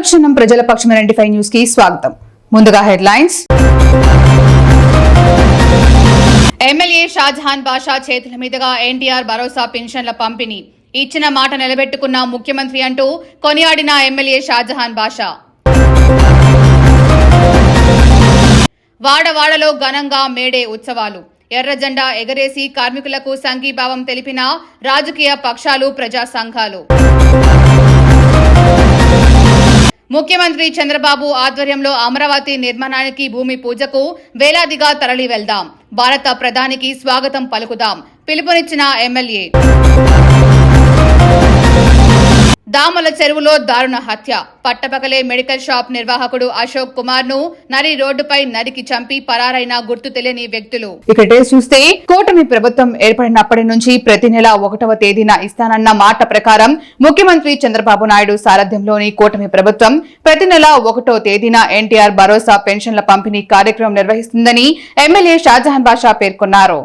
అనుక్షణం ప్రజల పక్షమైన ఫైవ్ న్యూస్కి స్వాగతం. ముందుగా హెడ్లైన్స్. ఎమ్మెల్యే షాజహాన్ బాషా చేతుల మీదుగా ఎన్టీఆర్ భరోసా పెన్షన్ల పంపిణీ. ఇచ్చిన మాట నిలబెట్టుకున్న ముఖ్యమంత్రి అంటూ కొనియాడిన ఎమ్మెల్యే షాజహాన్ బాషా. వాడవాడలో ఘనంగా మేడే ఉత్సవాలు. ఎర్రజెండా ఎగరేసి కార్మికులకు సంఘీభావం తెలిపిన రాజకీయ పక్షాలు ప్రజా సంఘాలు. ముఖ్యమంత్రి చంద్రబాబు ఆధ్వర్యంలో అమరావతి నిర్మాణానికి భూమి పూజకు వేలాదిగా తరలి వెళ్దాం. భారత ప్రధానికి స్వాగతం పలుకుదాం. పిలుపునిచ్చిన ఎమ్మెల్యే దామల చెరువులో దారుణ హత్య. పట్టపకలే మెడికల్ షాప్ నిర్వాహకుడు అశోక్ కుమార్ను నరి రోడ్డుపై నరికి చంపి పరారైన గుర్తు తెలియని వ్యక్తులు. ఇకటే చూస్తే కూటమి ప్రభుత్వం ఏర్పడినప్పటి నుంచి ప్రతి నెల ఒకటవ తేదీన ఇస్తానన్న మాట ప్రకారం ముఖ్యమంత్రి చంద్రబాబు నాయుడు సారథ్యంలోని కూటమి ప్రభుత్వం ప్రతి నెల ఒకటో తేదీన ఎన్టీఆర్ భరోసా పెన్షన్ల పంపిణీ కార్యక్రమం నిర్వహిస్తుందని ఎమ్మెల్యే షాజహాన్ బాషా పేర్కొన్నారు.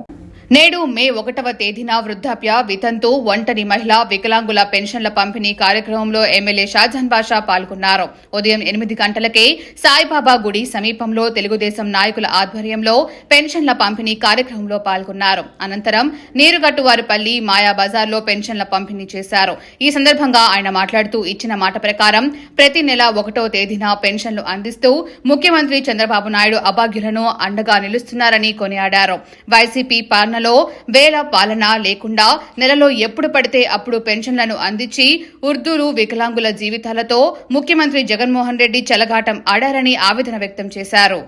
నేడు మే ఒకటవ తేదీన వృద్ధాప్య వితంతు ఒంటరి మహిళ వికలాంగుల పెన్షన్ల పంపిణీ కార్యక్రమంలో ఎమ్మెల్యే షాజహాన్ బాషా పాల్గొన్నారు. ఉదయం ఎనిమిది గంటలకే సాయిబాబా గుడి సమీపంలో తెలుగుదేశం నాయకుల ఆధ్వర్యంలో పెన్షన్ల పంపిణీ కార్యక్రమంలో పాల్గొన్నారు. అనంతరం నీరుగట్టువారిపల్లి మాయా బజార్లో పెన్షన్ల పంపిణీ చేశారు. ఈ సందర్భంగా ఆయన మాట్లాడుతూ ఇచ్చిన మాట ప్రకారం ప్రతి నెల ఒకటో తేదీన పెన్షన్లు అందిస్తూ ముఖ్యమంత్రి చంద్రబాబు నాయుడు అభాగ్యులను అండగా నిలుస్తున్నారని కొనియాడారు. వైసీపీ పాలనలో వేల పాలన లేకుండా నెలలో ఎప్పుడు పడితే అప్పుడు పెన్షన్లను అందించి ఉర్దూలు వికలాంగుల జీవితాలతో ముఖ్యమంత్రి జగన్మోహన్ రెడ్డి చెలగాటం ఆడారని ఆవేదన వ్యక్తం చేశారు.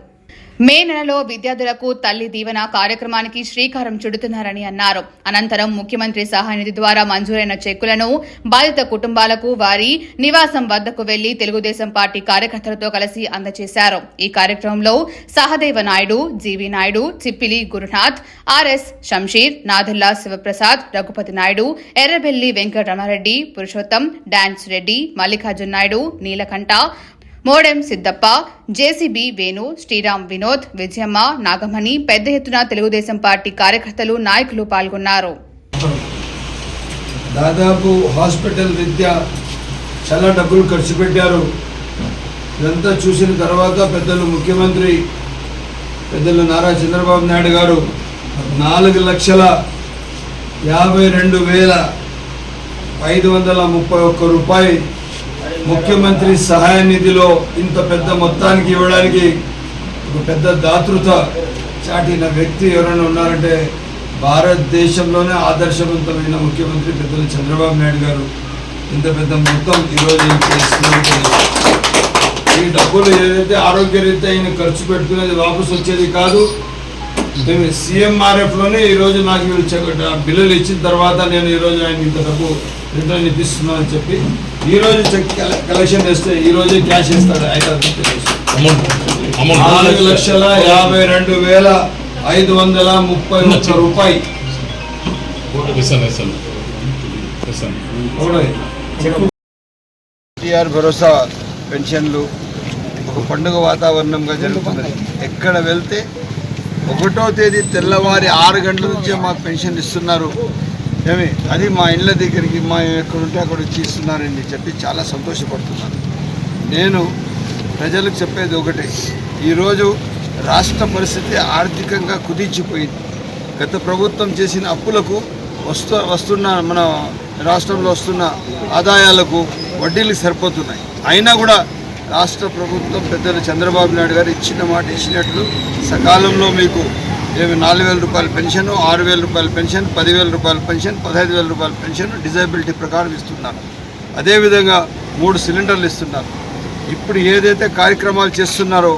మే నెలలో విద్యార్థులకు తల్లి దీవెన కార్యక్రమానికి శ్రీకారం చుడుతున్నారని అన్నారు. అనంతరం ముఖ్యమంత్రి సహాయనిధి ద్వారా మంజూరైన చెక్కులను బాధిత కుటుంబాలకు వారి నివాసం వద్దకు వెళ్ళి తెలుగుదేశం పార్టీ కార్యకర్తలతో కలిసి అందజేశారు ఈ కార్యక్రమంలో Sahadeva Naidu G V Naidu Chippili Gurunath R S Shamsheer Nadalla Sivaprasad Raghupathi Naidu Errabelli Venkataramareddy Purushottam dance Reddy Mallikarjun Naidu Neelakanta Modem Siddappa JCB Venu Sriram Vinod Vijayamma Nagamani పెద్ద ఎత్తున Telugu Desam party కార్యకర్తలు నాయకులు పాల్గొన్నారు. దాదాపు hospital రీత్యా చాలా డబ్బులు ఖర్చు పెట్టారు. ఇదంతా చూసిన తర్వాత పెద్దలు ముఖ్యమంత్రి పెద్దలు నారా చంద్రబాబు నాయుడు గారు నాలుగు లక్షల యాభై రెండు వేల ఐదు వందల ముప్పై ఒక్క రూపాయి ముఖ్యమంత్రి సహాయ నిధిలో ఇంత పెద్ద మొత్తానికి ఇవ్వడానికి ఒక పెద్ద దాతృత చాటిన వ్యక్తి ఎవరైనా ఉన్నారంటే భారతదేశంలోనే ఆదర్శవంతమైన ముఖ్యమంత్రి పెద్దలు చంద్రబాబు నాయుడు గారు. ఇంత పెద్ద మొత్తం ఈరోజు ఈ డబ్బులు ఏదైతే ఆరోగ్యరీత్యా ఆయన ఖర్చు పెట్టుకునేది వాపసు వచ్చేది కాదు సీఎంఆర్ఎఫ్లోనే ఈరోజు నాకు వీళ్ళు బిల్లులు ఇచ్చిన తర్వాత నేను ఈరోజు ఆయన ఇంత డబ్బు రిటర్న్ ఇప్పిస్తున్నాను అని చెప్పి ఈరోజు చెక్ కల- కలెక్షన్ చేస్తే ఈరోజే క్యాష్ ఇస్తాడు హైదరాబాద్ నాలుగు లక్షల యాభై రెండు వేల ఐదు వందల ముప్పై ఒక్క రూపాయి. ఎన్టీఆర్ భరోసా పెన్షన్లు ఒక పండుగ వాతావరణంగా జరుగుతున్నది ఎక్కడ వెళ్తే ఒకటో తేదీ తెల్లవారి ఆరు గంటల నుంచే మాకు పెన్షన్ ఇస్తున్నారు. ఏమి? అది మా ఇళ్ళ దగ్గరికి మా ఎక్కడుంటే అక్కడ వచ్చి ఇస్తున్నారని చెప్పి చాలా సంతోషపడుతున్నాను నేను ప్రజలకు చెప్పేది ఒకటే. ఈరోజు రాష్ట్ర పరిస్థితి ఆర్థికంగా కుదించిపోయింది. గత ప్రభుత్వం చేసిన అప్పులకు వస్తు వస్తున్న మన రాష్ట్రంలో వస్తున్న ఆదాయాలకు వడ్డీలు సరిపోతున్నాయి. అయినా కూడా రాష్ట్ర ప్రభుత్వం పెద్దలు చంద్రబాబు నాయుడు గారు ఇచ్చిన మాట ఇచ్చినట్లు సకాలంలో మీకు నాలుగు వేల రూపాయల పెన్షన్ ఆరు వేల రూపాయల పెన్షన్ పదివేల రూపాయల పెన్షన్ పదహైదు వేల రూపాయల పెన్షన్ డిజేబిలిటీ ప్రకారం ఇస్తున్నారు. అదేవిధంగా మూడు సిలిండర్లు ఇస్తున్నారు. ఇప్పుడు ఏదైతే కార్యక్రమాలు చేస్తున్నారో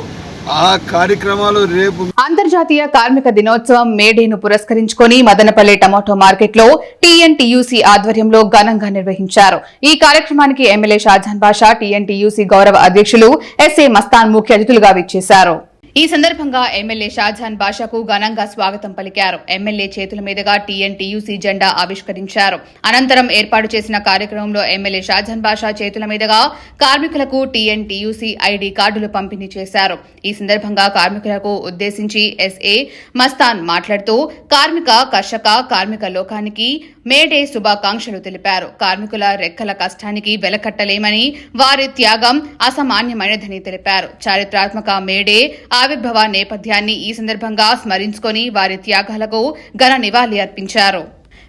ఆ కార్యక్రమాలు రేపు అంతర్జాతీయ కార్మిక దినోత్సవం మేడేను పురస్కరించుకొని మదనపల్లి టమాటో మార్కెట్లో టీఎన్టీయూసీ ఆధ్వర్యంలో ఘనంగా నిర్వహించారు. ఈ కార్యక్రమానికి ఎమ్మెల్యే షాజాన్ బాషా టీఎన్టీయూసీ గౌరవ అధ్యక్షులు ఎస్ఏ మస్తాన్ ముఖ్య అతిథులుగా విచ్చేశారు. ఈ సందర్భంగా ఎమ్మెల్యే షాజహాన్ బాషాకు ఘనంగా స్వాగతం పలికారు. ఎమ్మెల్యే చేతుల మీదుగా టీఎన్టీయూసీ జెండా ఆవిష్కరించారు. అనంతరం ఏర్పాటు చేసిన కార్యక్రమంలో ఎమ్మెల్యే షాజహాన్ బాషా చేతుల మీదుగా కార్మికులకు టీఎన్టీయూసీ ఐడి కార్డులు పంపిణీ చేశారు. ఈ సందర్భంగా కార్మికులకు ఉద్దేశించి ఎస్ఏ మస్తాన్ మాట్లాడుతూ కార్మిక కర్షక కార్మిక లోకానికి మేడే శుభాకాంక్షలు తెలిపారు. కార్మికుల రెక్కల కష్టానికి వెలకట్టలేమని వారి త్యాగం అసామాన్యమైనదని తెలిపారు. చారిత్రాత్మక మేడే ఆవిర్భవ నేపథ్యాన్ని ఈ సందర్భంగా స్మరించుకొని వారి త్యాగాలకు ఘన నివాళి అర్పించారు.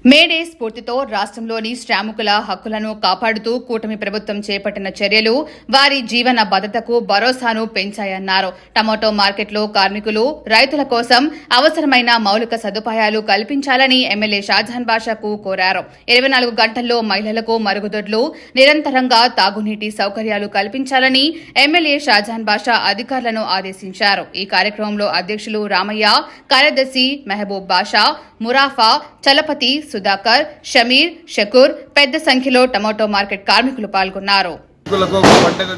మేడే స్ఫూర్తితో రాష్ట్రంలోని శ్రామికుల హక్కులను కాపాడుతూ కూటమి ప్రభుత్వం చేపట్టిన చర్యలు వారి జీవన భద్రతకు భరోసాను పెంచాయన్నారు. టమాటో మార్కెట్లో కార్మికులు రైతుల కోసం అవసరమైన మౌలిక సదుపాయాలు కల్పించాలని ఎమ్మెల్యే షాజహాన్ బాషాకు కోరారు. ఇరవై నాలుగు గంటల్లో మహిళలకు మరుగుదొడ్లు నిరంతరంగా తాగునీటి సౌకర్యాలు కల్పించాలని ఎమ్మెల్యే షాజహాన్ బాషా అధికారులను ఆదేశించారు. ఈ కార్యక్రమంలో అధ్యక్షులు రామయ్య కార్యదర్శి మెహబూబ్ బాషా మురాఫా చలపతి సుధాకర్ షమీర్ షకూర్ పెద్ద సంఖ్యలో టమాటో మార్కెట్ కార్మికులు పాల్గొన్నారు.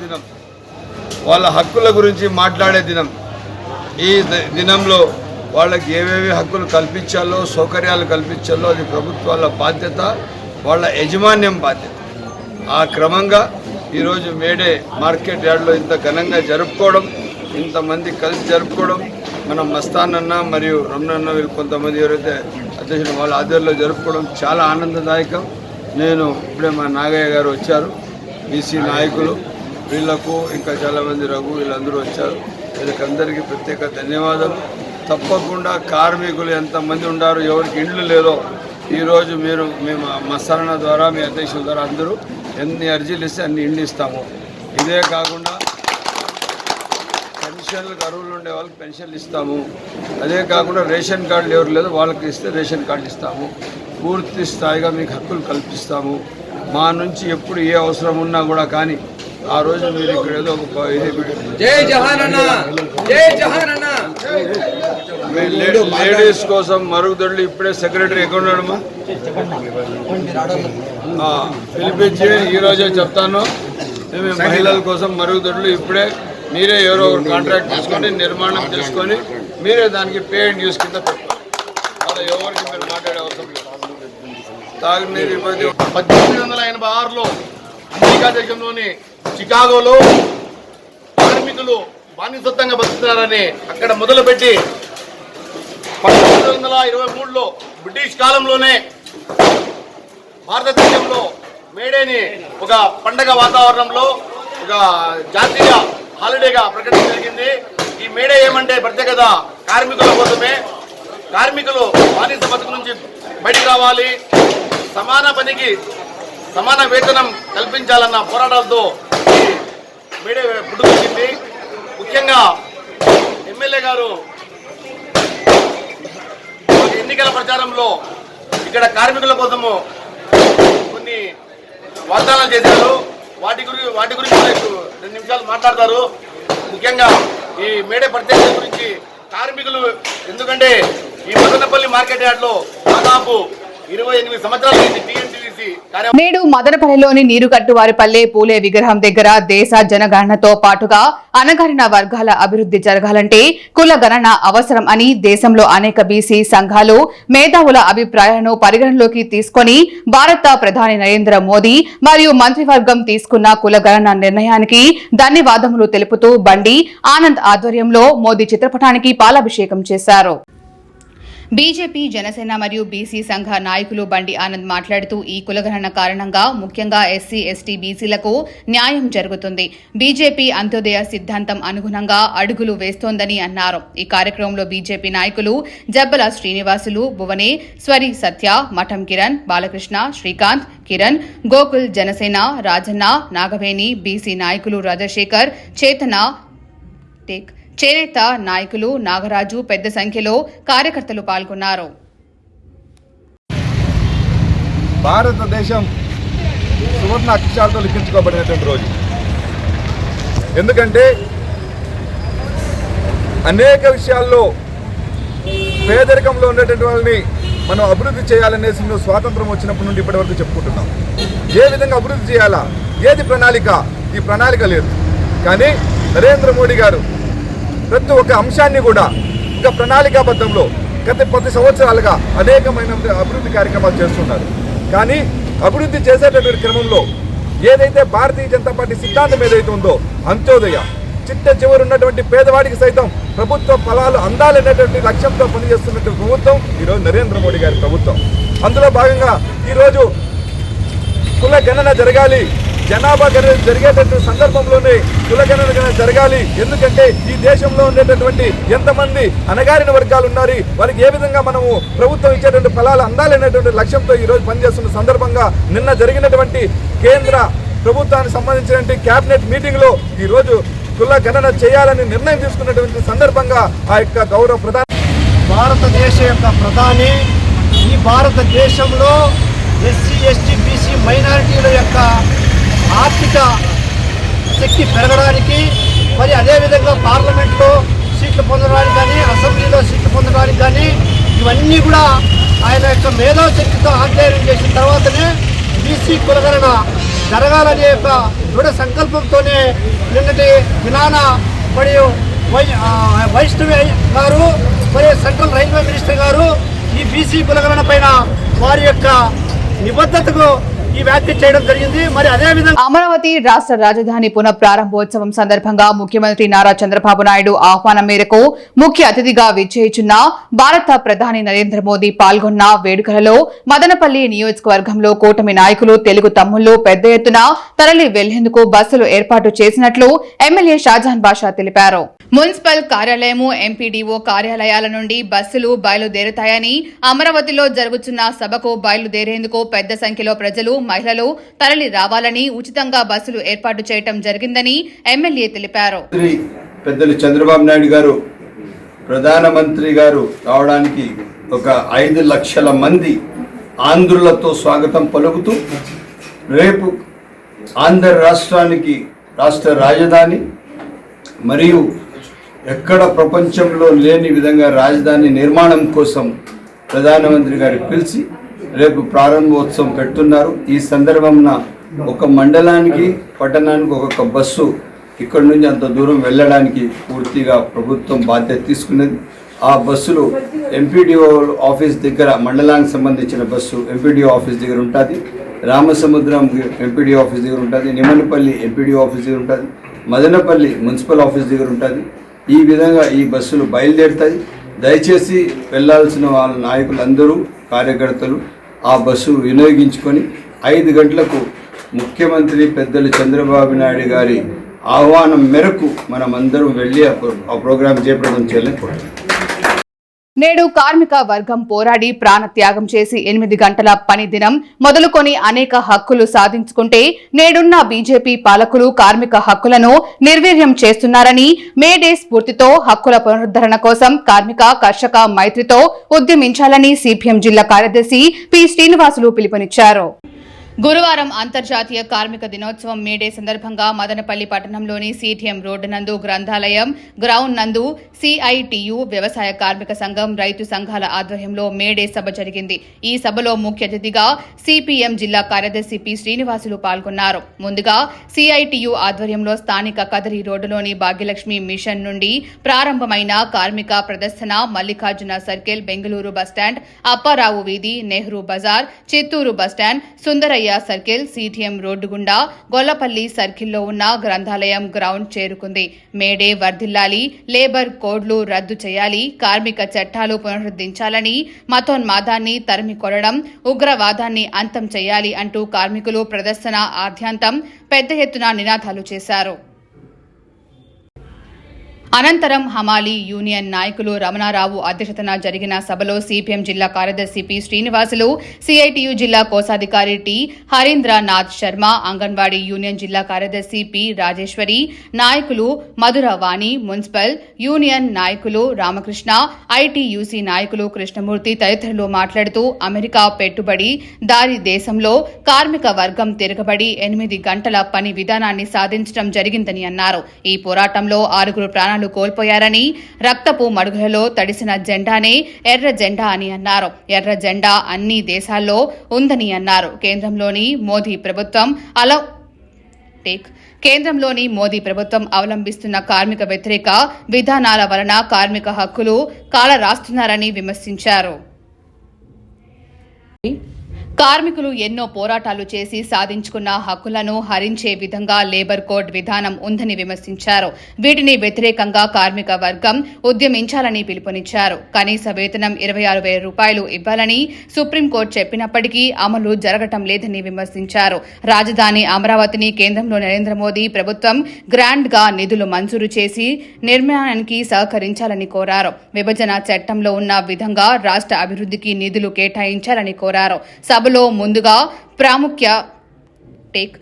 దినం. వాళ్ళ హక్కుల గురించి మాట్లాడే దినం. ఈ దినంలో వాళ్ళకి ఏవేవి హక్కులు కల్పించాలో సౌకర్యాలు కల్పించాలో అది ప్రభుత్వాల బాధ్యత వాళ్ళ యజమాన్యం బాధ్యత. ఆ క్రమంగా ఈరోజు మేడే మార్కెట్ యార్డ్లో ఇంత ఘనంగా జరుపుకోవడం ఇంతమంది కలిసి జరుపుకోవడం మనం మస్తాన్ అన్న మరియు రమణన్న వీళ్ళు కొంతమంది ఎవరైతే అధ్యక్షులు వాళ్ళ ఆధ్వర్యంలో జరుపుకోవడం చాలా ఆనందదాయకం. నేను ఇప్పుడే మా నాగయ్య గారు వచ్చారు బీసీ నాయకులు. వీళ్ళకు ఇంకా చాలామంది రఘు వీళ్ళందరూ వచ్చారు. వీళ్ళకందరికీ ప్రత్యేక ధన్యవాదాలు. తప్పకుండా కార్మికులు ఎంతమంది ఉన్నారు ఎవరికి ఇండ్లు లేదో ఈరోజు మీరు మేము మస్తానన్న ద్వారా మీ అధ్యక్షుల ద్వారా అందరూ ఎన్ని అర్జీలు ఇస్తే అన్ని ఇండ్లు ఇస్తాము. ఇదే కాకుండా పెన్షన్లకు అర్హులు ఉండే వాళ్ళకి పెన్షన్లు ఇస్తాము. అదే కాకుండా రేషన్ కార్డులు ఎవరు లేదో వాళ్ళకి ఇస్తే రేషన్ కార్డు ఇస్తాము. పూర్తి స్థాయిగా మీకు హక్కులు కల్పిస్తాము. మా నుంచి ఎప్పుడు ఏ అవసరం ఉన్నా కూడా కానీ ఆ రోజు మీరు ఇక్కడ ఏదో ఒక లేడీస్ కోసం మరుగుదొడ్లు ఇప్పుడే సెక్రటరీ ఎక్కడ ఉన్నాడమ్మా పిలిపించి ఈ రోజే చెప్తాను. మేము మహిళల కోసం మరుగుదొడ్లు ఇప్పుడే మీరే ఎవరో ఒకరు కాంట్రాక్ట్ తీసుకొని నిర్మాణం చేసుకొని మీరే దానికి పే అండ్ యూస్ కింద పెట్టాలి అలా ఎవరికి మీరు మాట్లాడే అవసరం లేదు. తాగునీరు ఇబ్బంది పద్దెనిమిది వందల ఎనభై ఆరులో అమెరికా దేశంలోని చికాగోలో కార్మికులు బానిసత్వంగా బతుకుతున్నారని అక్కడ మొదలుపెట్టి పంతొమ్మిది వందల ఇరవై మూడులో బ్రిటిష్ కాలంలోనే భారతదేశంలో మేడేని ఒక పండగ వాతావరణంలో ఒక జాతీయ హాలిడేగా ప్రకటన జరిగింది. ఈ మేడే ఏమంటే ప్రత్యేకత కార్మికుల కోసమే. కార్మికులు బానిస బతుకు నుంచి బయటకు రావాలి. సమాన పనికి సమాన వేతనం కల్పించాలన్న పోరాటాలతో మేడే పుట్టుకొచ్చింది ముఖ్యంగా ఎమ్మెల్యే గారు ఎన్నికల ప్రచారంలో ఇక్కడ కార్మికుల కోసము కొన్ని వాగ్దానాలు చేశారు. వాటి గురించి వాటి గురించి రెండు నిమిషాలు మాట్లాడతారు. ముఖ్యంగా ఈ మేడే ప్రత్యేకత గురించి కార్మికులు ఎందుకంటే ఈ మదనపల్లి మార్కెట్ యార్డ్లో దాదాపు ఇరవై ఎనిమిది సంవత్సరాల నుంచి నేడు మదనపల్లిలోని నీరుగట్టువారిపల్లె పూలే విగ్రహం దగ్గర దేశ జనగణనతో పాటుగా అణగారిన వర్గాల అభివృద్ధి జరగాలంటే కుల గణన అవసరం అని దేశంలో అనేక బీసీ సంఘాలు మేధావుల అభిప్రాయాలను పరిగణలోకి తీసుకొని భారత ప్రధాని నరేంద్ర మోదీ మరియు మంత్రివర్గం తీసుకున్న కుల గణన నిర్ణయానికి ధన్యవాదములు తెలుపుతూ బండి ఆనంద్ ఆధ్వర్యంలో మోదీ చిత్రపటానికి పాలాభిషేకం చేశారు. బీజేపీ జనసేన మరియు బీసీ సంఘ నాయకులు బండి ఆనంద్ మాట్లాడుతూ ఈ కులగణన కారణంగా ముఖ్యంగా ఎస్సీ ఎస్టీ బీసీలకు న్యాయం జరుగుతుంది. బీజేపీ అంత్యోదయ సిద్ధాంతం అనుగుణంగా అడుగులు వేస్తోందని అన్నారు. ఈ కార్యక్రమంలో బీజేపీ నాయకులు జబ్బల శ్రీనివాసులు భువనే స్వరి సత్య మఠం కిరణ్ బాలకృష్ణ శ్రీకాంత్ కిరణ్ గోకుల్ జనసేన రాజన్న నాగవేణి బీసీ నాయకులు రాజశేఖర్ చేతన టేక్ చేనేత నాయకులు నాగరాజు పెద్ద సంఖ్యలో కార్యకర్తలు పాల్గొన్నారు. భారతదేశం సువర్ణ అక్షరాలతో లిఖించుకోబడినటువంటి రోజు. ఎందుకంటే అనేక విషయాల్లో పేదరికంలో ఉండేటువంటి వాళ్ళని మనం అభివృద్ధి చేయాలనేసి మేము స్వాతంత్రం వచ్చినప్పటి నుండి ఇప్పటి వరకు చెప్పుకుంటున్నాం. ఏ విధంగా అభివృద్ధి చేయాలా? ఏది ప్రణాళిక? ఈ ప్రణాళిక లేదు. కానీ నరేంద్ర మోడీ గారు ప్రతి ఒక్క అంశాన్ని కూడా ఒక ప్రణాళికాబద్ధంలో గత పది సంవత్సరాలుగా అనేకమైన అభివృద్ధి కార్యక్రమాలు చేస్తున్నారు. కానీ అభివృద్ధి చేసేటటువంటి క్రమంలో ఏదైతే భారతీయ జనతా పార్టీ సిద్ధాంతం ఏదైతే ఉందో అంత్యోదయ చిట్ట చివరి ఉన్నటువంటి పేదవాడికి సైతం ప్రభుత్వ ఫలాలు అందాలనేటువంటి లక్ష్యంతో పనిచేస్తున్నటువంటి ప్రభుత్వం ఈరోజు నరేంద్ర మోడీ గారి ప్రభుత్వం. అందులో భాగంగా ఈరోజు కుల గణన జరగాలి జనాభా గణన జరిగేటట్టు సందర్భంలోనే కుల గణన జరగాలి. ఎందుకంటే ఈ దేశంలో ఉండేటటువంటి ఎంతమంది అణగారిన వర్గాలు ఉన్నారు వారికి ఏ విధంగా మనము ప్రభుత్వం ఇచ్చేటువంటి ఫలాలు అందాలనేటువంటి లక్ష్యంతో ఈరోజు పనిచేస్తున్న సందర్భంగా నిన్న జరిగినటువంటి కేంద్ర ప్రభుత్వానికి సంబంధించినటువంటి కేబినెట్ మీటింగ్లో ఈ కుల గణన చేయాలని నిర్ణయం తీసుకున్నటువంటి సందర్భంగా ఆ యొక్క గౌరవ ప్రధాన భారతదేశ యొక్క ప్రధాని ఈ భారతదేశంలో ఎస్సీ ఎస్టీ బీసీ మైనారిటీల యొక్క ఆర్థిక శక్తి పెరగడానికి మరి అదేవిధంగా పార్లమెంట్లో సీట్లు పొందడానికి కానీ అసెంబ్లీలో సీట్లు పొందడానికి కానీ ఇవన్నీ కూడా ఆయన యొక్క మేధాశక్తితో అధ్యయనం చేసిన తర్వాతనే బీసీ కులగణన జరగాలనే యొక్క దృఢ సంకల్పంతోనే నిన్నటి విధాన మరియు వై వైష్ణవి గారు మరియు సెంట్రల్ రైల్వే మినిస్టర్ గారు ఈ బీసీ కులగణన పైన వారి యొక్క నిబద్ధతకు ఈ వ్యాఖ్య చేయడం జరిగింది. మరి అదేవిధంగా అమరావతి రాష్ట్ర రాజధాని పునః ప్రారంభోత్సవం సందర్భంగా ముఖ్యమంత్రి నారా చంద్రబాబు నాయుడు ఆహ్వానం మేరకు ముఖ్య అతిథిగా విచ్చేయుచున్న భారత ప్రధాని నరేంద్ర మోదీ పాల్గొన్న వేడుకలలో మదనపల్లి నియోజకవర్గంలో కూటమి నాయకులు తెలుగు తమ్ముళ్ళు పెద్ద ఎత్తున తరలి వెళ్ళేందుకు బస్సులు ఏర్పాటు చేసినట్లు ఎమ్మెల్యే షాజహాన్ బాషా తెలిపారు. మున్సిపల్ కార్యాలయము ఎంపీడీఓ కార్యాలయాల నుండి బస్సులు బయలుదేరుతాయని అమరావతిలో జరుగుతున్న సభకు బయలుదేరేందుకు పెద్ద సంఖ్యలో ప్రజలు మహిళలు తరలి రావాలని ఉచితంగా బస్సులు ఏర్పాటు చేయటం జరిగిందని ఎమ్మెల్యే తెలిపారు. పెద్దలు చంద్రబాబు నాయుడు గారు ప్రధానమంత్రి గారు రావడానికి ఒక ఐదు లక్షల మంది ఆంధ్రులతో స్వాగతం పలుకుతూ రేపు ఆంధ్ర రాష్ట్రానికి రాష్ట్ర రాజధాని మరియు ఎక్కడ ప్రపంచంలో లేని విధంగా రాజధాని నిర్మాణం కోసం ప్రధానమంత్రి గారికి పిలిచి రేపు ప్రారంభోత్సవం పెడుతున్నారు. ఈ సందర్భంన ఒక మండలానికి పట్టణానికి ఒక్కొక్క బస్సు ఇక్కడ నుంచి అంత దూరం వెళ్ళడానికి పూర్తిగా ప్రభుత్వం బాధ్యత తీసుకున్నది. ఆ బస్సులు ఎంపీడీఓ ఆఫీస్ దగ్గర మండలానికి సంబంధించిన బస్సు ఎంపీడీఓ ఆఫీస్ దగ్గర ఉంటుంది. రామసముద్రం ఎంపీడీ ఆఫీస్ దగ్గర ఉంటుంది. నిమ్మనపల్లి ఎంపీడీ ఆఫీస్ దగ్గర ఉంటుంది. మదనపల్లి మున్సిపల్ ఆఫీస్ దగ్గర ఉంటుంది. ఈ విధంగా ఈ బస్సులు బయలుదేరుతాయి. దయచేసి వెళ్ళాల్సిన వాళ్ళ నాయకులందరూ కార్యకర్తలు ఆ బస్సు వినియోగించుకొని ఐదు గంటలకు ముఖ్యమంత్రి పెద్దలు చంద్రబాబు నాయుడు గారి ఆహ్వానం మేరకు మనమందరం వెళ్ళి ఆ ప్రో- ఆ ప్రోగ్రాం చేపట్టడం చేయాలని కోరుతున్నాం నేడు కార్మిక వర్గం పోరాడి ప్రాణత్యాగం చేసి ఎనిమిది గంటల పని దినం మొదలుకొని అనేక హక్కులు సాధించుకుంటే నేడున్న బీజేపీ పాలకులు కార్మిక హక్కులను నిర్వీర్యం చేస్తున్నారని మేడే స్ఫూర్తితో హక్కుల పునరుద్ధరణ కోసం కార్మిక కర్షక మైత్రితో ఉద్యమించాలని సిపిఎం జిల్లా కార్యదర్శి పి శ్రీనివాసులు పిలుపునిచ్చారు. గురువారం అంతర్జాతీయ కార్మిక దినోత్సవం మేడే సందర్భంగా మదనపల్లి పట్టణంలోని సిటిఎం రోడ్డు నందు గ్రంథాలయం గ్రౌండ్ నందు సిఐటియు వ్యవసాయ కార్మిక సంఘం రైతు సంఘాల ఆధ్వర్యంలో మేడే సభ జరిగింది. ఈ సభలో ముఖ్య అతిథిగా సిపిఎం జిల్లా కార్యదర్శి పి శ్రీనివాసులు పాల్గొన్నారు. ముందుగా సిఐటియు ఆధ్వర్యంలో స్థానిక కదరి రోడ్డులోని భాగ్యలక్ష్మి మిషన్ నుండి ప్రారంభమైన కార్మిక ప్రదర్శన Mallikarjuna circle Bengaluru bus stand Apparao వీధి Nehru Bazar Chittoor bus stand Sundarayya circle CTM road గుండా గొల్లపల్లి సర్కిల్లో ఉన్న గ్రంథాలయం గ్రౌండ్ చేరుకుంది. మేడే వర్ధిల్లాలి లేబర్ కోడ్లు రద్దు చేయాలి కార్మిక చట్టాలు పునరుద్ధరించాలని మతోన్మాదాన్ని తరిమి కొనడం ఉగ్రవాదాన్ని అంతం చేయాలి అంటూ కార్మికులు ప్రదర్శన ఆద్యాంతం పెద్ద ఎత్తున నినాదాలు చేశారు. అనంతరం హమాలీ యూనియన్ నాయకులు రమణారావు అధ్యక్షతన జరిగిన సభలో సిపిఎం జిల్లా కార్యదర్శి పి శ్రీనివాసులు సిఐటియు జిల్లా కోశాధికారి టి హరీంద్రనాథ్ శర్మ అంగన్వాడీ యూనియన్ జిల్లా కార్యదర్శి పి రాజేశ్వరి నాయకులు మధుర వాణి మున్సిపల్ యూనియన్ నాయకులు రామకృష్ణ ఐటీయూసీ నాయకులు కృష్ణమూర్తి తదితరులు మాట్లాడుతూ అమెరికా పెట్టుబడి దారి దేశంలో కార్మిక వర్గం తిరగబడి ఎనిమిది గంటల పని విధానాన్ని సాధించడం జరిగిందని అన్నారు. ఈ పోరాటంలో ఆరుగురు ప్రాణాలు కోల్పోయారని రక్తపు మడుగులలో తడిసిన జెండానే ఎర్ర జెండా అని అన్నారు. ఎర్ర జెండా అన్ని దేశాల్లో ఉందని అన్నారు. కేంద్రంలోని మోదీ ప్రభుత్వం అలా టేక్. కేంద్రంలోని మోదీ ప్రభుత్వం అవలంబిస్తున్న కార్మిక వ్యతిరేక విధానాల వలన కార్మిక హక్కులు కాలరాస్తున్నారని విమర్శించారు. కార్మికులు ఎన్నో పోరాటాలు చేసి సాధించుకున్న హక్కులను హరించే విధంగా లేబర్ కోడ్ విధానం ఉందని విమర్శించారు. వీటిని వ్యతిరేకంగా కార్మిక వర్గం ఉద్యమించాలని పిలుపునిచ్చారు. కనీస వేతనం ఇరవై ఆరు వేల రూపాయలు ఇవ్వాలని సుప్రీంకోర్టు చెప్పినప్పటికీ అమలు జరగటం లేదని విమర్శించారు. రాజధాని అమరావతిని కేంద్రంలో నరేంద్ర మోదీ ప్రభుత్వం గ్రాండ్గా నిధులు మంజూరు చేసి నిర్మాణానికి సహకరించాలని కోరారు. విభజన చట్టంలో ఉన్న విధంగా రాష్ట్ర అభివృద్ధికి నిధులు కేటాయించాలని కోరారు. సభలో ముందుగా ప్రాముఖ్య టేక్.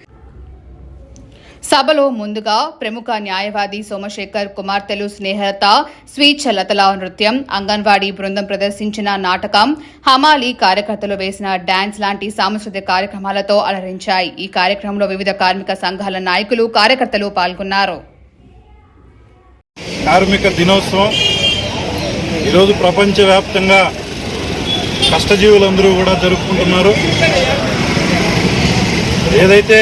సభలో ముందుగా ప్రముఖ న్యాయవాది సోమశేఖర్ కుమార్తెలు స్నేహలత స్వీచ్ఛలతల నృత్యం అంగన్వాడీ బృందం ప్రదర్శించిన నాటకం హమాలి కార్యకర్తలు వేసిన డాన్స్ లాంటి సాంస్కృతిక కార్యక్రమాలతో అలరించాయి. ఈ కార్యక్రమంలో వివిధ కార్మిక సంఘాల నాయకులు కార్యకర్తలు పాల్గొన్నారు. కార్మిక దినోత్సవం. ఈరోజు ప్రపంచవ్యాప్తంగా కష్టజీవులందరూ కూడా జరుపుకుంటున్నారు. ఏదైతే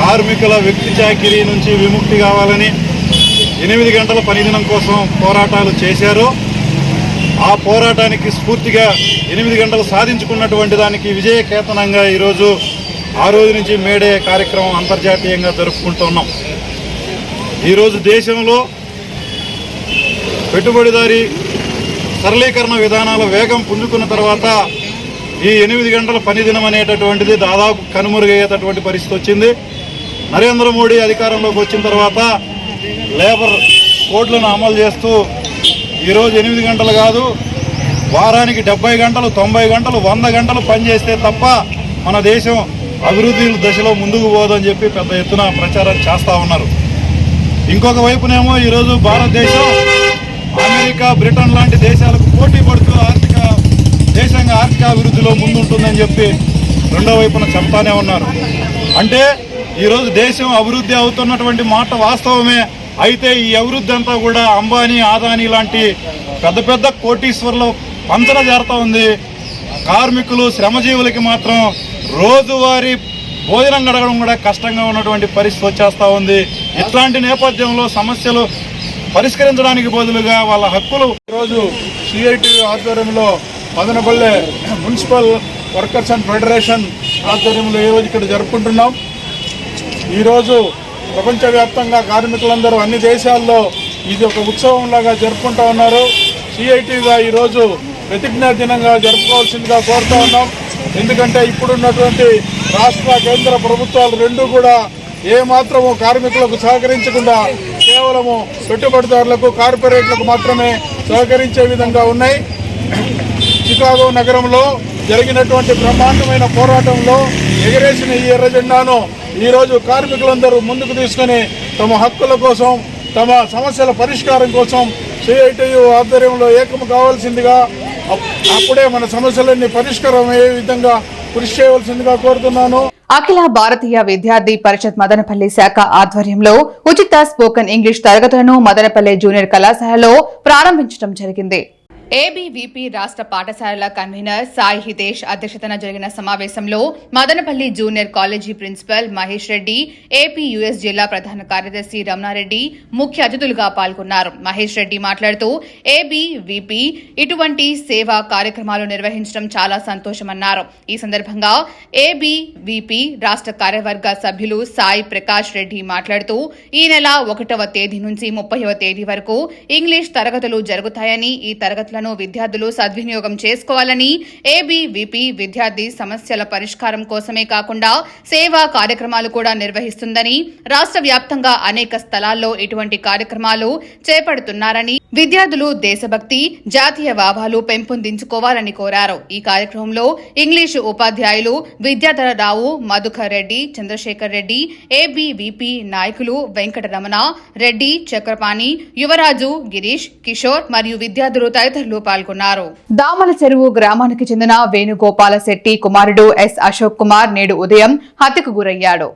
కార్మికుల వ్యక్తి చాకిరీ నుంచి విముక్తి కావాలని ఎనిమిది గంటల పనిదినం కోసం పోరాటాలు చేశారు. ఆ పోరాటానికి స్ఫూర్తిగా ఎనిమిది గంటలు సాధించుకున్నటువంటి దానికి విజయకేతనంగా ఈరోజు ఆ రోజు నుంచి మేడే కార్యక్రమం అంతర్జాతీయంగా జరుపుకుంటున్నాం. ఈరోజు దేశంలో పెట్టుబడిదారి సరళీకరణ విధానాల వేగం పుంజుకున్న తర్వాత ఈ ఎనిమిది గంటల పని దినం అనేటటువంటిది దాదాపు కనుమరుగయ్యేటటువంటి పరిస్థితి వచ్చింది. నరేంద్ర మోడీ అధికారంలోకి వచ్చిన తర్వాత లేబర్ కోడ్లను అమలు చేస్తూ ఈరోజు ఎనిమిది గంటలు కాదు వారానికి డెబ్బై గంటలు తొంభై గంటలు వంద గంటలు పనిచేస్తే తప్ప మన దేశం అభివృద్ధి దశలో ముందుకు పోదని చెప్పి పెద్ద ఎత్తున ప్రచారం చేస్తూ ఉన్నారు. ఇంకొక వైపునేమో ఈరోజు భారతదేశం అమెరికా బ్రిటన్ లాంటి దేశాలకు పోటీ పడుతూ ఆర్థిక దేశంగా ఆర్థిక అభివృద్ధిలో ముందుంటుందని చెప్పి రెండో వైపున చెప్తానే ఉన్నారు. అంటే ఈరోజు దేశం అభివృద్ధి అవుతున్నటువంటి మాట వాస్తవమే. అయితే ఈ అభివృద్ధి అంతా కూడా అంబానీ ఆదానీ లాంటి పెద్ద పెద్ద కోటీశ్వర్లు పంచన చేరుతా ఉంది. కార్మికులు శ్రమజీవులకి మాత్రం రోజువారీ భోజనం గడగడం కూడా కష్టంగా ఉన్నటువంటి పరిస్థితి వచ్చేస్తూ ఉంది. ఇట్లాంటి నేపథ్యంలో సమస్యలు పరిష్కరించడానికి బదులుగా వాళ్ళ హక్కులు. ఈరోజు సిఐటి ఆధ్వర్యంలో Madanapalle municipal workers and federation ఆధ్వర్యంలో ఈరోజు ఇక్కడ జరుపుకుంటున్నాం. ఈరోజు ప్రపంచవ్యాప్తంగా కార్మికులందరూ అన్ని దేశాల్లో ఇది ఒక ఉత్సవంలాగా జరుపుకుంటా ఉన్నారు. సిఐటిగా ఈరోజు ప్రతిజ్ఞా దినంగా జరుపుకోవాల్సిందిగా కోరుతూ ఉన్నాం. ఎందుకంటే ఇప్పుడున్నటువంటి రాష్ట్ర కేంద్ర ప్రభుత్వాలు రెండూ కూడా ఏమాత్రము కార్మికులకు సహకరించకుండా కేవలము పెట్టుబడిదారులకు కార్పొరేట్లకు మాత్రమే సహకరించే విధంగా ఉన్నాయి. చికాగో నగరంలో జరిగినటువంటి బ్రహ్మాండమైన పోరాటంలో ఎగరేసిన ఈ ఎర్ర జెండాను ఈరోజు కార్మికులందరూ ముందుకు తీసుకొని తమ హక్కుల కోసం తమ సమస్యల పరిష్కారం కోసం సిఐటియు ఆధ్వర్యంలో ఏకం కావాల్సిందిగా అప్- అప్పుడే మన సమస్యలన్నీ పరిష్కారం అయ్యే విధంగా కృషి చేయవలసిందిగా కోరుతున్నాను. అఖిల భారతీయ విద్యార్థి పరిషత్ మదనపల్లి శాఖ ఆధ్వర్యంలో ఉచిత స్పోకెన్ ఇంగ్లీష్ తరగతులను మదనపల్లి జూనియర్ కళాశాలలో ప్రారంభించడం జరిగింది. ఏబీవీపీ రాష్ట్ర పాఠశాలల కన్వీనర్ సాయి హితేష్ అధ్యక్షతన జరిగిన సమావేశంలో Madanapalli junior college principal Mahesh Reddy AP US జిల్లా ప్రధాన కార్యదర్శి రమణారెడ్డి ముఖ్య అతిథులుగా పాల్గొన్నారు. మహేష్ రెడ్డి మాట్లాడుతూ ఏబీవీపీ ఇటువంటి సేవా కార్యక్రమాలు నిర్వహించడం చాలా సంతోషమన్నారు. ఈ సందర్భంగా ఏబీవీపీ రాష్ట్ర కార్యవర్గ సభ్యులు సాయి ప్రకాష్ రెడ్డి మాట్లాడుతూ ఈ నెల ఒకటవ తేదీ నుంచి ముప్పైవ తేదీ వరకు ఇంగ్లీష్ తరగతులు జరుగుతాయని ఈ తరగతులను విద్యార్థులు సద్వినియోగం చేసుకోవాలని ఏబీవీపీ విద్యార్థి సమస్యల పరిష్కారం కోసమే కాకుండా సేవా కార్యక్రమాలు కూడా నిర్వహిస్తుందని రాష్ట్ర వ్యాప్తంగా అనేక స్థలాల్లో ఇటువంటి కార్యక్రమాలు చేపడుతున్నారని విద్యార్థులు దేశభక్తి జాతీయ భావాలు పెంపొందించుకోవాలని కోరారు. ఈ కార్యక్రమంలో ఇంగ్లీషు ఉపాధ్యాయులు విద్యాధర రావు మధుకర్ రెడ్డి చంద్రశేఖర్ రెడ్డి ఏబీవీపీ నాయకులు వెంకటరమణ రెడ్డి చక్రపాణి యువరాజు గిరీష్ కిషోర్ మరియు విద్యార్థులు తదితరులు పాల్గొన్నారు. దామల చెరువు గ్రామానికి చెందిన వేణుగోపాల శెట్టి కుమారుడు ఎస్ అశోక్ కుమార్ నేడు ఉదయం హత్యకు గురయ్యాడు.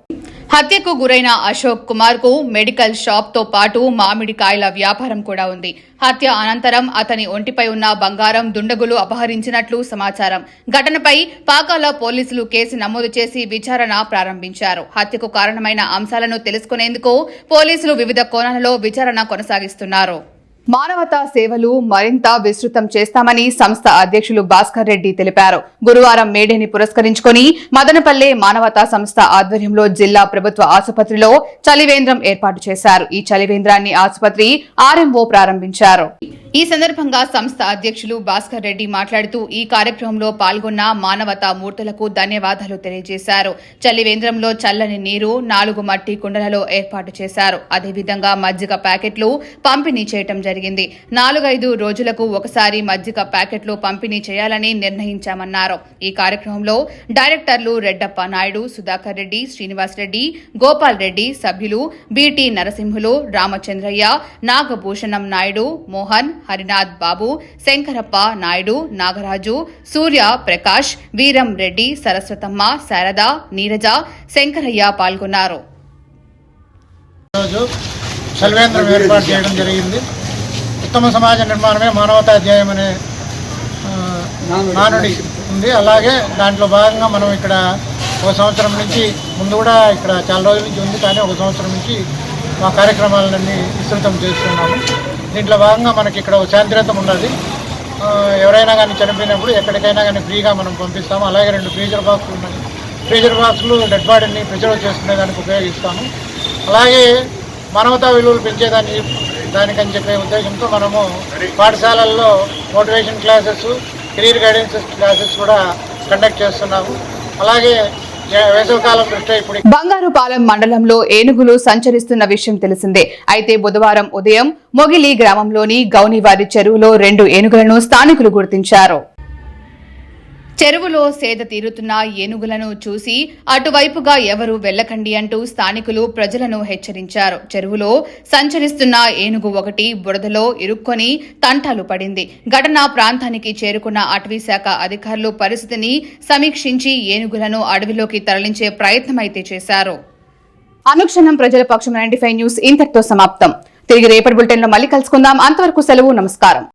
హత్యకు గురైన అశోక్ కుమార్కు మెడికల్ షాప్తో పాటు మామిడికాయల వ్యాపారం కూడా ఉంది. హత్య అనంతరం అతని ఒంటిపై ఉన్న బంగారం దుండగులు అపహరించినట్లు సమాచారం. ఘటనపై పాకాల పోలీసులు కేసు నమోదు చేసి విచారణ ప్రారంభించారు. హత్యకు కారణమైన అంశాలను తెలుసుకునేందుకు పోలీసులు వివిధ కోణాలలో విచారణ కొనసాగిస్తున్నారు. మానవతా సేవలు మరింత విస్తృతం చేస్తామని సంస్థ అధ్యక్షులు భాస్కర్ రెడ్డి తెలిపారు. గురువారం మేడేని పురస్కరించుకొని మదనపల్లె మానవతా సంస్థ ఆధ్వర్యంలో జిల్లా ప్రభుత్వ ఆసుపత్రిలో చలివేంద్రం ఏర్పాటు చేశారు. ఈ చలివేంద్రాన్ని ఆసుపత్రి ఆర్ఎంఓ ప్రారంభించారు. ఈ సందర్భంగా సంస్థ అధ్యక్షులు భాస్కర్ రెడ్డి మాట్లాడుతూ ఈ కార్యక్రమంలో పాల్గొన్న మానవతా మూర్తులకు ధన్యవాదాలు తెలియజేశారు. చలివేంద్రంలో చల్లని నీరు నాలుగు మట్టి కుండలలో ఏర్పాటు చేశారు. అదేవిధంగా మజ్జిగ ప్యాకెట్లు పంపిణీ చేయటం జరిగింది. నాలుగైదు రోజులకు ఒకసారి మజ్జిగ ప్యాకెట్లు పంపిణీ చేయాలని నిర్ణయించామన్నారు. ఈ కార్యక్రమంలో డైరెక్టర్లు రెడ్డప్ప నాయుడు సుధాకర్ రెడ్డి శ్రీనివాస్ రెడ్డి గోపాల్ రెడ్డి సభ్యులు బీటీ నరసింహులు రామచంద్రయ్య నాగభూషణం నాయుడు మోహన్ హరినాథ్ బాబు శంకరప్ప నాయుడు నాగరాజు సూర్య ప్రకాష్ వీరం రెడ్డి సరస్వతమ్మ శారద నీరజ శంకరయ్య పాల్గొన్నారు. ఏర్పాటు చేయడం జరిగింది. ఉత్తమ సమాజ నిర్మాణమే మానవతా అధ్యాయం అనే నానుడి ఉంది. అలాగే దాంట్లో భాగంగా మనం ఇక్కడ ఒక సంవత్సరం నుంచి ముందు కూడా ఇక్కడ చాలా రోజుల నుంచి ఉంది కానీ ఒక సంవత్సరం నుంచి మా కార్యక్రమాలన్నీ విస్తృతం చేస్తున్నాము. దీంట్లో భాగంగా మనకి ఇక్కడ ఒక శాంతిరథం ఉన్నది. ఎవరైనా కానీ చనిపోయినప్పుడు ఎక్కడికైనా కానీ ఫ్రీగా మనం పంపిస్తాము. అలాగే రెండు ఫ్రీజర్ బాక్సులు ఉన్నాయి. ఫ్రీజర్ బాక్సులు డెడ్ బాడీని ప్రిజర్వ్ చేసుకునే దానికి ఉపయోగిస్తాము. అలాగే మానవతా విలువలు పెంచేదాన్ని దానికని చెప్పే ఉద్దేశంతో మనము పాఠశాలల్లో motivation classes career guidance classes కూడా కండక్ట్ చేస్తున్నాము. అలాగే బంగారుపాలెం మండలంలో ఏనుగులు సంచరిస్తున్న విషయం తెలిసిందే. అయితే బుధవారం ఉదయం మొగిలి గ్రామంలోని గౌనివారి చెరువులో రెండు ఏనుగులను స్థానికులు గుర్తించారు. చెరువులో సేద తీరుతున్న ఏనుగులను చూసి అటువైపుగా ఎవరు వెళ్ళకండి అంటూ స్థానికులు ప్రజలను హెచ్చరించారు. చెరువులో సంచరిస్తున్న ఏనుగు ఒకటి బురదలో ఇరుక్కొని తంటాలు పడింది. ఘటనా ప్రాంతానికి చేరుకున్న అటవీశాఖ అధికారులు పరిస్థితిని సమీక్షించి ఏనుగులను అడవిలోకి తరలించే ప్రయత్నమైతే చేశారు. అనుక్షణం ప్రజల పక్షం నైన్టీ న్యూస్ ఇంతటితో సమాప్తం. తిరిగి రేపటి బులెటిన్లో మళ్ళీ కలుసుకుందాం. అంతవరకు సెలవు నమస్కారం.